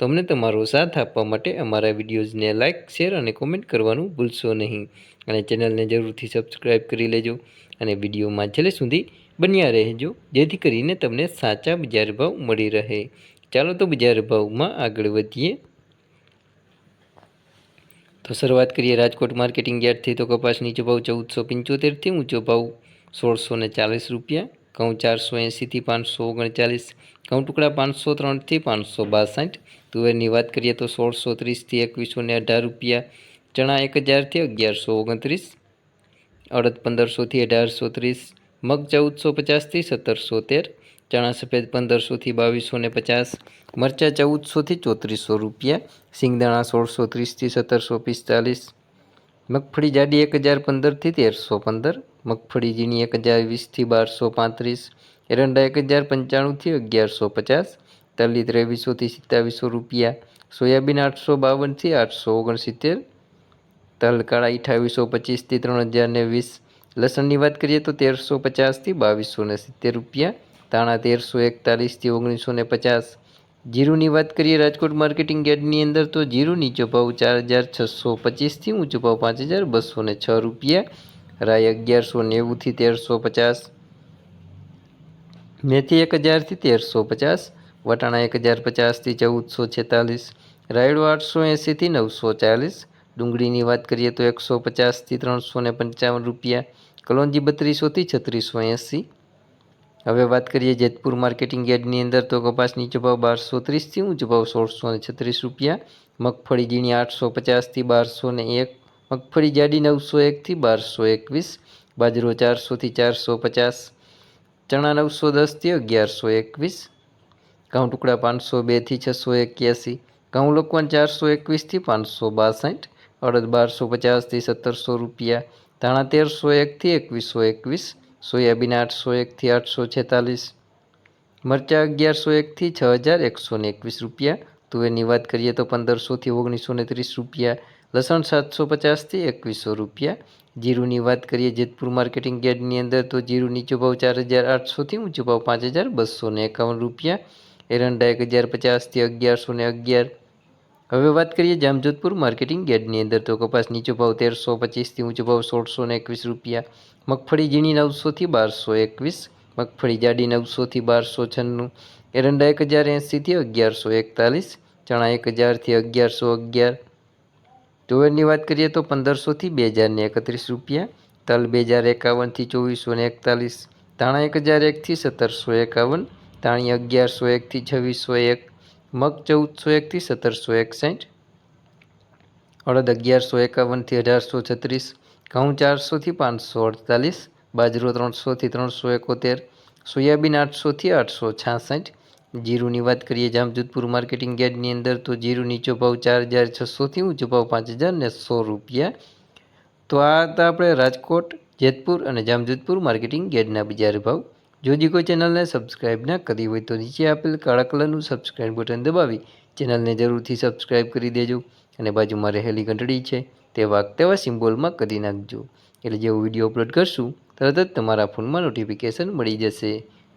તો અમને તમારો સાથ આપવા માટે અમારા વિડીયોઝને લાઇક શેર અને કોમેન્ટ કરવાનું ભૂલશો નહીં. અને ચેનલને જરૂરથી સબસ્ક્રાઈબ કરી લેજો અને વિડીયોમાં છેલ્લે સુધી બન્યા રહેજો, જેથી કરીને તમને સાચા બજાર ભાવ મળી રહે. ચાલો તો બજાર ભાવમાં આગળ વધીએ. તો શરૂઆત કરીએ રાજકોટ માર્કેટિંગ યાર્ડથી. તો કપાસ નીચો ભાવ ચૌદસો પંચોતેરથી ઊંચો ભાવ સોળસો ને ચાલીસ રૂપિયા. ઘઉં ચારસો એંસીથી પાંચસો ઓગણચાલીસ, ઘઉં ટુકડા પાંચસો ત્રણથી પાંચસો બાસઠ. તુવેરની વાત કરીએ તો સોળસો ત્રીસથી એકવીસો ને અઢાર રૂપિયા, ચણા એક હજારથી અગિયારસો ઓગણત્રીસ, અડદ પંદરસોથી અઢારસો ત્રીસ, મગ ચૌદસો પચાસથી સત્તરસો તેર, ચણા સફેદ પંદરસોથી બાવીસો ને પચાસ, મરચાં ચૌદસોથી ચોત્રીસો રૂપિયા, સિંગદાણા સોળસો ત્રીસથી સત્તરસો પિસ્તાલીસ, મગફળી જાડી એક હજાર પંદરથી તેરસો પંદર મગફળી ઝીણી એક હજાર વીસથી બારસો પાંત્રીસ, એરંડા એક હજાર પંચાણુંથી અગિયારસો પચાસ તલી ત્રેવીસોથી સિત્તાવીસો રૂપિયા, સોયાબીન આઠસો બાવનથી આઠસો ઓગણસિત્તેર, તલ કાળા અઠાવીસો પચીસથી ત્રણ હજાર ને વીસ, લસણની વાત કરીએ તો તેરસો પચાસથી બાવીસો ને સિત્તેર રૂપિયા તાણા તેરસો એકતાલીસથી ઓગણીસો ને પચાસ. જીરુની વાત કરીએ રાજકોટ માર્કેટિંગ યાર્ડની અંદર તો જીરું નીચો ભાવ ચાર હજાર છસો પચીસથી ઊંચો ભાવ પાંચ હજાર બસો છ રૂપિયા રાય અગિયારસો નેવુંથી તેરસો પચાસ, મેથી એક હજારથી તેરસો પચાસ, વટાણા એક હજાર પચાસથી ચૌદસો છેતાલીસ, રાયડો આઠસો એંસીથી નવસો ચાલીસ, ડુંગળીની વાત કરીએ તો એકસો પચાસથી ત્રણસો ને પંચાવન રૂપિયા, કલોંજી બત્રીસોથી છત્રીસો એંસી. હવે વાત કરીએ જેતપુર માર્કેટિંગ યાર્ડની અંદર તો કપાસ નીચો ભાવ બારસો ત્રીસથી ઊંચો ભાવ સોળસો ને છત્રીસ રૂપિયા, મગફળી ઝીણી આઠસો પચાસથી બારસો ને એક મગફળી જાડી નવસો એકથી બારસો એકવીસ, બાજરો ચારસોથી ચારસો પચાસ, ચણા નવસો દસથી અગિયારસો એકવીસ, ઘઉં ટુકડા પાંચસો બેથી છસો એક્યાસી, ઘઉં લોકવાન ચારસો એકવીસથી પાંચસો બાસઠ, અડદ બારસો પચાસથી સત્તરસો રૂપિયા, ધાણા તેરસો એકથી એકવીસો એકવીસ, સોયાબીન આઠસો એકથી આઠસો છેતાલીસ, મરચાં અગિયારસો એકથી છ હજાર એકસો એકવીસ રૂપિયા. તુવેરની વાત કરીએ તો પંદરસોથી ઓગણીસો ત્રીસ રૂપિયા. લસણ સાતસો પચાસથી એકવીસો રૂપિયા. જીરુની વાત કરીએ જેતપુર માર્કેટિંગ યાર્ડની અંદર, તો જીરું નીચો ભાવ ચાર હજાર આઠસોથી ઊંચો ભાવ પાંચ હજાર બસો એકાવન રૂપિયા. એરંડા એક હજાર પચાસથી અગિયારસો ને અગિયાર. હવે વાત કરીએ જામજોધપુર માર્કેટિંગ યાર્ડની અંદર, તો કપાસ નીચો ભાવ તેરસો પચીસથી ઊંચો ભાવ સોળસો ને એકવીસ રૂપિયા. મગફળી ઝીણી નવસોથી બારસો એકવીસ. મગફળી જાડી નવસોથી બારસો છન્નું. એરંડા એક હજાર એંસીથી અગિયારસો એકતાલીસ. ચણા એક હજારથી અગિયારસો અગિયાર. તુવેરની વાત કરીએ તો પંદરસોથી બે હજારને એકત્રીસ રૂપિયા, તલ બે હજાર એકાવનથી ચોવીસો ને એકતાલીસ, ધાણા એક હજાર એકથી સત્તરસો એકાવન, ધાણી અગિયારસો એકથી છવ્વીસો એક, મગ ચૌદસો એકથી સત્તરસો એકસઠ, અડદ અગિયારસો એકાવનથી અઢારસો છત્રીસ, ઘઉં ચારસોથી પાંચસો અડતાલીસ, બાજરો ત્રણસોથી ત્રણસો એકોતેર, સોયાબીન આઠસોથી આઠસો છાસઠ જીરુની વાત કરીએ જામજોધપુર માર્કેટિંગ યાર્ડની અંદર, તો જીરું નીચો ભાવ ચાર હજાર છસોથી ઊંચો ભાવ પાંચ હજાર ને સો રૂપિયા. તો આ હતા આપણે રાજકોટ, જેતપુર અને જામજોધપુર માર્કેટિંગ યાર્ડના બજાર ભાવ. જો કોઈ ચેનલને સબસ્ક્રાઈબ ના કરી હોય તો નીચે આપેલ કાળા કલરનું સબસ્ક્રાઈબ બટન દબાવી ચેનલને જરૂરથી સબસ્ક્રાઈબ કરી દેજો અને બાજુમાં રહેલી ઘંટડી છે તે વાગ તેવા સિમ્બોલમાં કરી નાખજો. એટલે જેવો વીડિયો અપલોડ કરશું, તરત જ તમારા ફોનમાં નોટિફિકેશન મળી જશે.